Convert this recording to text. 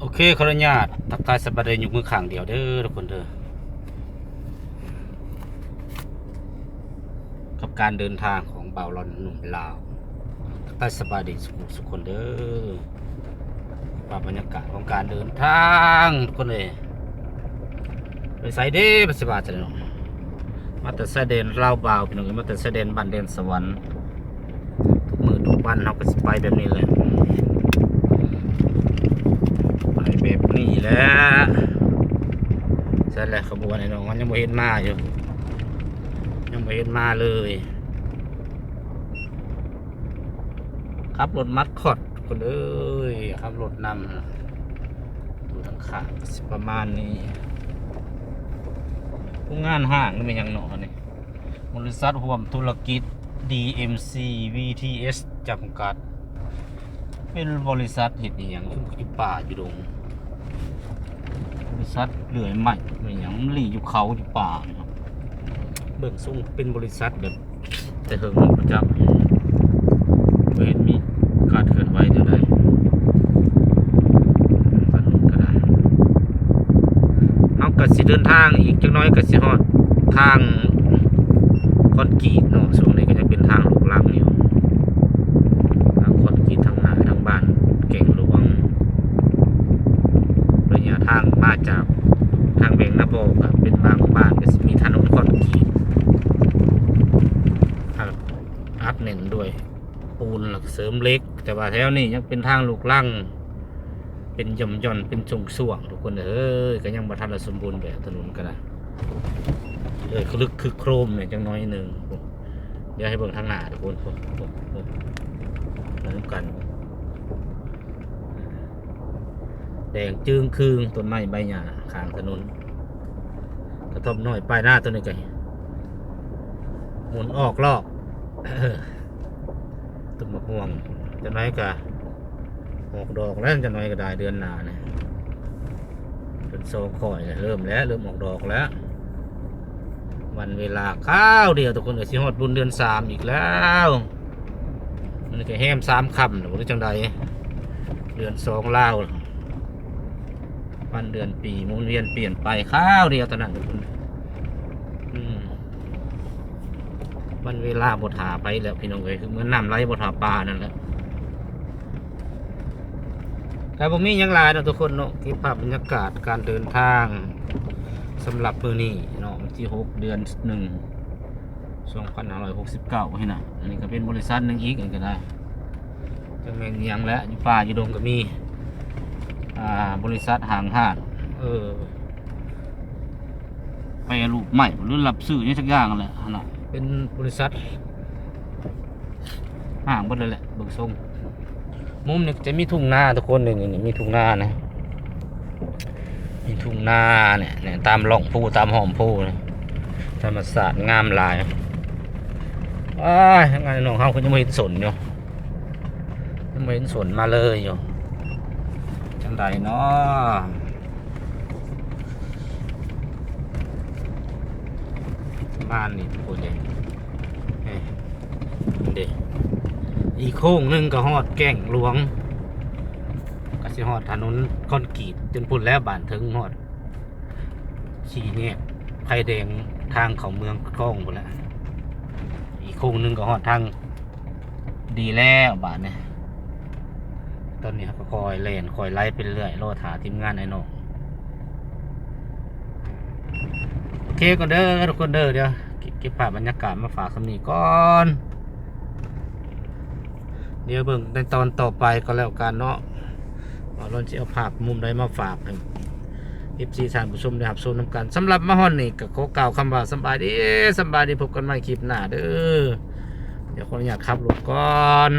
โอเคขออนุญาตทักทายสบายดีอยู่มือข้างเดียวเด้อทุกคนเด้อกับการเดินทางของเบาวรอนหนุ่มลาวทักทายสบายดีสุขสุขคนเด้อภาพบรรยากาศของการเดินทางทุกคนเลยไปใส่เด้ปฏิบัติจังเนาะมาแต่แสดนลาวบ่าวพี่น้องมาแต่แสดนบ้านเดนสวรรค์ทุกมือทุกวันเราก็สไปแบบนี้เลย แบบนี้แหล้วใช่แหละขบวนไอ้น้องมันยังไม่เห็นมาอยู่ยังไม่เห็นมาเลยขับรถมัดคอดคนเอ้ยขับรถนำดูทั้งขาสิประมาณนี้ผู้งานห้างนี่เป็นยังหนอนี่บริษัทร่วมธุรกิจ DMC VTS จำกัด เป็นบริษัทเห็ดอหย่างอยู่ป่าอยู่ดงบริ ษัทเลื่อยใหม่เป็นอย่างหลีอยู่เขาอยู่ป่านะครับเบิ่งส่งเป็นบริษัทแบบแต่เฮิงประจำบ่เห็นมีการเคลื่อนไหวเท่าใดถนนก็ได้เอากัสิเดินทางอีกจักหน้อยกัสิฮอดทางคอนกรีตเนาะช่วงนี้ก็ยังเป็นทางลูกลังอยู่ ทางคนกินทางหนาทางบ้านเก่งหลวงระยะ ทางมาจากทางเบงนาโบกเป็นบางบ้านก็มีถนนคอนกรีตทางอัดเน่นด้วย ปูนหลักเสริมเล็ก แต่ว่าแถวนี้ยังเป็นทางลูกลังเป็นย่อมย่อนเป็นทรงส่วงทุกคนเอ้ยก็ยังมาทันละสมบูรณ์แบบถนนก็ได้เลยคือลึกคือโครมเนี่ยจังน้อยหนึ่งเดี๋ยวให้เบิ่งทางหน้าทุกคนโอ้โหโอ้โหเหมือนกัน แดงจึงคืงต้นไม้ใบหญ้าข้างถนนกระทบน้อยปลายหน้าตัวนี้ไงหมุนออกลอกต้นมะม่วงจะน้อยกะออกดอกแล้วจะน้อยก็ได้เดือนหน้าเนี่ยเป็นโซคอยเริ่มแล้ว เริ่มออกดอกแล้ว วันเวลาข้าวเดียวทุกคนเอสิฮอดบุญเดือนสามอีกแล้วมันก็แห้มสามคำหรือจังใดเดือนสองลา วันเดือนปีหมุนเวียนเปลี่ยนไปข้าวเดียวเท่านั้นทุกคนอืมวันเวลาบทหาไปแล้วพี่น้องเอ้ยคือเหมือนน้ำไหลบทหาปลานั่นแหละครับผมมียังลายนะทุกคนเนาะเก็บภาพบรรยากาศการเดินทางสำหรับมือนี้เนาะวันที่หกเดือนหนึ่ง2569ให้นะอันนี้ก็เป็นบริษัทหนึ่งอีกอันก็ได้จังแมนยังแล้วอยู่ป่าอยู่ดงก็มี อ่า บริษัทหางหาด เออไปรูปใหม่หรือรับซื้อนี่สักอย่างนั่นแหละหั่นน่ะเป็นบริษัทห่างหมดเลยแหละเบิกทรงมุมนี่จะมีทุ่งนาทุกคนนี่นี่นี่มีทุ่งนานะมีทุ่งนาเนี่ยเนี่ยตามร่องพูตามหอมพูเนี่ยธรรมศาสตร์งามหลายว้ายงานน้องเฮาคุณยังไม่เห็นสนอยู่ยังไม่เห็นสนมาเลยอยู่ จังใดเนาะบ้านนี่พูดเลยเอ้ยเด็อีโค้งหนึงก็ฮอดแก่งหลวงก็สิฮอดถนนคอนกรีตจนพุ่นแล้วบานถึงฮอดชีเนี่ยไฟแดงทางเขาเมืองกล้องหมดแล้วอีโค้งหนึงก็หอดทางดีแล้วบาทเนี่ย ตอนนี้ก็คอยเล่นคอยไล่ไปเรื่อยรอถาทีมงานไอ้น้องโอเคก่อนเด้อทุกคนเด้อเดี๋ยวเก็บภาพบรรยากาศมาฝากคำนี้ก่อนเดี๋ยวเบิ่งในตอนต่อไปก็แล้วกันเนาะว่าเราจะเอาภาพมุมใดมาฝากให้เอฟซีท่านผู้ชมได้รับชมน้ำกันสำหรับมาฮอนนี่ก็ขอกล่าวคำว่าสบายดีสบายดีพบกันใหม่คลิปหน้าเด้อเดี๋ยวขออนุญาตขับรถก่อน